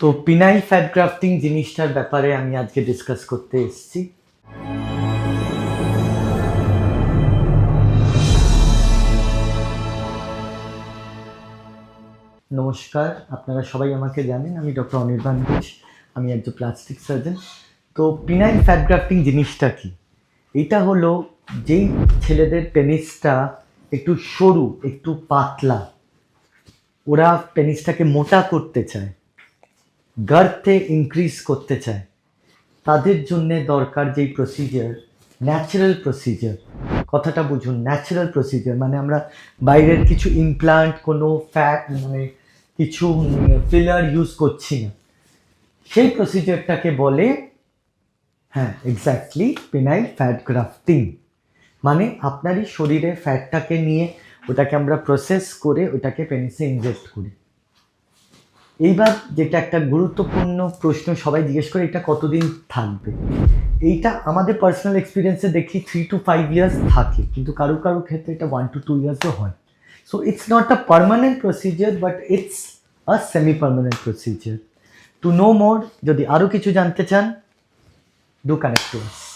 তো penile fat grafting জিনিসটার ব্যাপারে আমি আজকে ডিসকাস করতে এসেছি। নমস্কার, আপনারা সবাই আমাকে জানেন, আমি ডক্টর অনির্বাণ ঘোষ, আমি একজন প্লাস্টিক সার্জন তো পিনাইল ফ্যাট গ্রাফটিং জিনিসটা কি? এটা হলো যেই ছেলেদের পেনিসটা একটু সরু, একটু পাতলা, ওরা পেনিসটাকে মোটা করতে চায়। গার্থে ইনক্রিজ করতে চায়। তাদের জন্যে দরকার যেই প্রসিজার ন্যাচারাল প্রসিজার কথাটা বুঝুন ন্যাচারাল প্রসিজার মানে আমরা বাইরের কিছু ইমপ্লান্ট কোনো ফ্যাট মানে কিছু ফিলার ইউজ করছি না। সেই প্রসিজারটাকে বলে হ্যাঁ এক্স্যাক্টলি পেনাইল ফ্যাট গ্রাফটিং মানে আপনারই শরীরে ফ্যাটটাকে নিয়ে ওটাকে আমরা প্রসেস করে ওটাকে পেনিসে ইনজেক্ট করি। এইবার যেটা একটা গুরুত্বপূর্ণ প্রশ্ন সবাই জিজ্ঞেস করে, এটা কতদিন থাকবে? এইটা আমাদের পার্সোনাল এক্সপিরিয়েন্সে দেখি থ্রি টু ফাইভ ইয়ার্স থাকে, কিন্তু কারও কারও ক্ষেত্রে এটা ওয়ান টু টু ইয়ার্সও হয়। So it's not a permanent procedure but it's a semi permanent procedure to know more যদি আরও কিছু জানতে চান ডু কানেক্ট টু আস